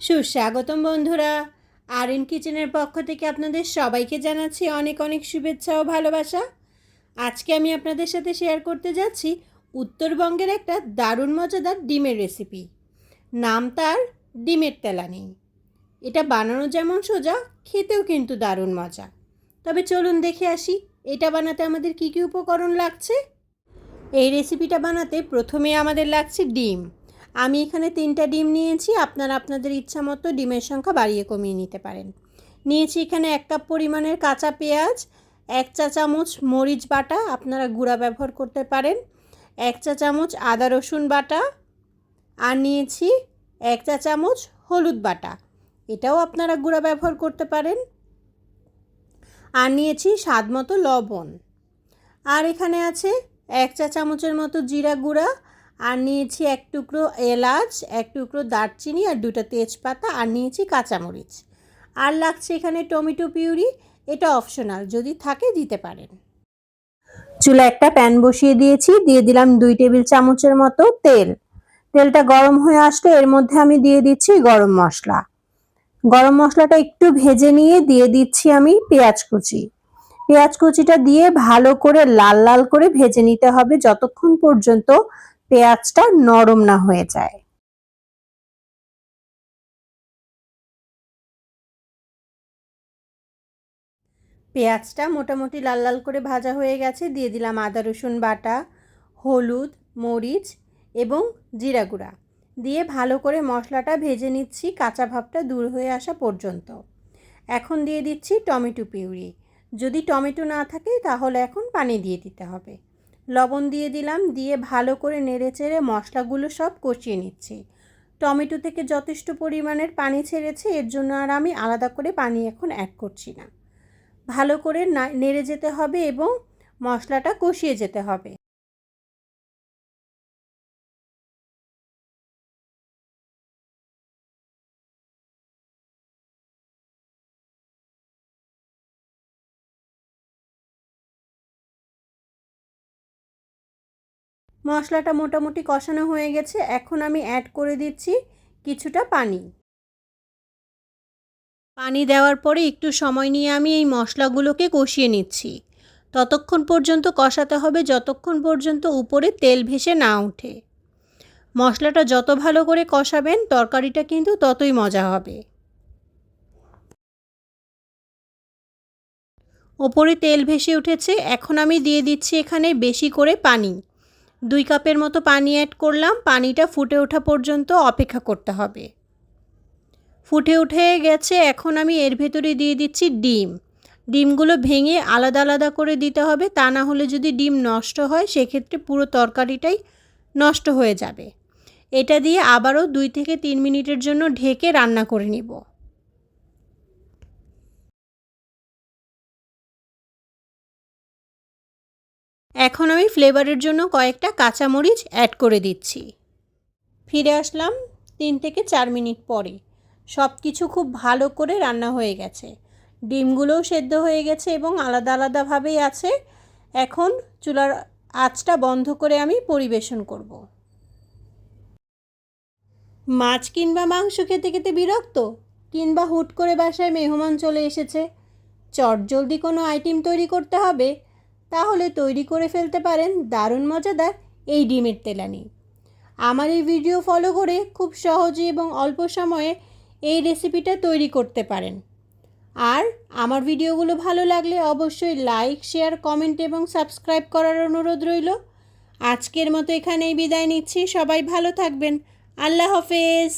সুস্বাগতম বন্ধুরা। আর এন কিচেনের পক্ষ থেকে আপনাদের সবাইকে জানাচ্ছি অনেক অনেক শুভেচ্ছা ও ভালোবাসা। আজকে আমি আপনাদের সাথে শেয়ার করতে যাচ্ছি উত্তরবঙ্গের একটা দারুণ মজাদার ডিমের রেসিপি নাম তার ডিমের তেলানি এটা বানানো যেমন সোজা, খেতেও কিন্তু দারুণ মজা। তবে চলুন দেখে আসি, এটা বানাতে আমাদের কী কী উপকরণ লাগছে? এই রেসিপিটা বানাতে প্রথমে আমাদের লাগছে ডিম। আমি এখানে তিনটা ডিম নিয়েছি, আপনারা আপনাদের ইচ্ছা মতো ডিমের সংখ্যা বাড়িয়ে কমিয়ে নিতে পারেন। নিয়েছি এখানে এক কাপ পরিমাণের কাঁচা পেঁয়াজ, এক চা চামচ মরিচ বাটা, আপনারা গুঁড়া ব্যবহার করতে পারেন, এক চা চামচ আদা রসুন বাটা, আর নিয়েছি এক চা চামচ হলুদ বাটা। এটাও আপনারা গুঁড়া ব্যবহার করতে পারেন। আর নিয়েছি স্বাদ মতো লবণ। আর এখানে আছে এক চা চামচের মতো জিরা গুঁড়া আর নিয়েছি এক টুকরো এলাচ, এক টুকরো দারচিনি আর দুটো তেজপাতা আর নিয়েছি কাঁচামরিচ। আর লাগছে এখানে টমেটো পিউরি, এটা অপশনাল, যদি থাকে দিতে পারেন। চুলা একটা প্যান বসিয়ে দিয়েছি, দিয়ে দিলাম দুই টেবিল চামচের মতো তেল। তেলটা গরম হয়ে আসলে এর মধ্যে আমি দিয়ে দিচ্ছি গরম মশলা। গরম মশলাটা একটু ভেজে নিয়ে দিয়ে দিচ্ছি আমি পেঁয়াজ কুচি। পেঁয়াজ কুচিটা দিয়ে ভালো করে লাল লাল করে ভেজে নিতে হবে, যতক্ষণ পর্যন্ত পেঁয়াজটা নরম না হয়ে যায়। পেঁয়াজটা মোটামুটি লাল লাল করে ভাজা হয়ে গেছে। দিয়ে দিলাম আদা, রসুন বাটা, হলুদ, মরিচ এবং জিরা গুঁড়া। দিয়ে ভালো করে মশলাটা ভেজে নিচ্ছি, কাঁচা ভাবটা দূর হয়ে আসা পর্যন্ত। এখন দিয়ে দিচ্ছি টমেটো পিউরি। যদি টমেটো না থাকে তাহলে এখন পানি দিয়ে দিতে হবে। লবণ দিয়ে দিলাম, দিয়ে ভালো করে নেড়ে চেড়ে মশলাগুলো সব কষিয়ে নিচ্ছি। টমেটো থেকে যথেষ্ট পরিমাণের পানি ছেড়েছে, এর জন্য আর আমি আলাদা করে পানি এখন অ্যাড করছি না। ভালো করে নেড়ে যেতে হবে এবং মশলাটা কষিয়ে যেতে হবে। মশলাটা মোটামুটি কষানো হয়ে গেছে। এখন আমি অ্যাড করে দিচ্ছি কিছুটা পানি। পানি দেওয়ার পরে একটু সময় নিয়ে আমি এই মশলাগুলোকে কষিয়ে নিচ্ছি। ততক্ষণ পর্যন্ত কষাতে হবে, যতক্ষণ পর্যন্ত উপরে তেল ভেসে না ওঠে। মশলাটা যত ভালো করে কষাবেন, তরকারিটা কিন্তু ততই মজা হবে। ওপরে তেল ভেসে উঠেছে। এখন আমি দিয়ে দিচ্ছি এখানে বেশি করে পানি। দুই কাপের মতো পানি অ্যাড করলাম, পানিটা ফুটে ওঠা পর্যন্ত অপেক্ষা করতে হবে। ফুটে উঠে গেছে, এখন আমি এর ভেতরে দিয়ে দিচ্ছি ডিম। ডিমগুলো ভেঙে আলাদা আলাদা করে দিতে হবে, তা না হলে যদি ডিম নষ্ট হয়, সেক্ষেত্রে পুরো তরকারিটাই নষ্ট হয়ে যাবে। এটা দিয়ে আবারও দুই থেকে তিন মিনিটের জন্য ঢেকে রান্না করে নিব। এখন আমি ফ্লেভারের জন্য কয়েকটা কাঁচামরিচ অ্যাড করে দিচ্ছি। ফিরে আসলাম তিন থেকে চার মিনিট পরে। সব কিছু খুব ভালো করে রান্না হয়ে গেছে। ডিমগুলোও সেদ্ধ হয়ে গেছে এবং আলাদা আলাদাভাবেই আছে। এখন চুলার আঁচটা বন্ধ করে আমি পরিবেশন করব। মাছ কিংবা মাংস খেতে খেতে বিরক্ত কিংবা হুট করে বাসায় মেহমান চলে এসেছে। চটজলদি কোনো আইটেম তৈরি করতে হবে। তাহলে তৈরি করে ফেলতে পারেন দারুণ মজাদার এই ডিমের তেলানি। আমার এই ভিডিও ফলো করে খুব সহজে এবং অল্প সময়ে এই রেসিপিটা তৈরি করতে পারেন। আর আমার ভিডিওগুলো ভালো লাগলে অবশ্যই লাইক, শেয়ার, কমেন্ট এবং সাবস্ক্রাইব করার অনুরোধ রইল। আজকের মতো এখানেই বিদায় নিচ্ছি। সবাই ভালো থাকবেন। আল্লাহ হাফেজ।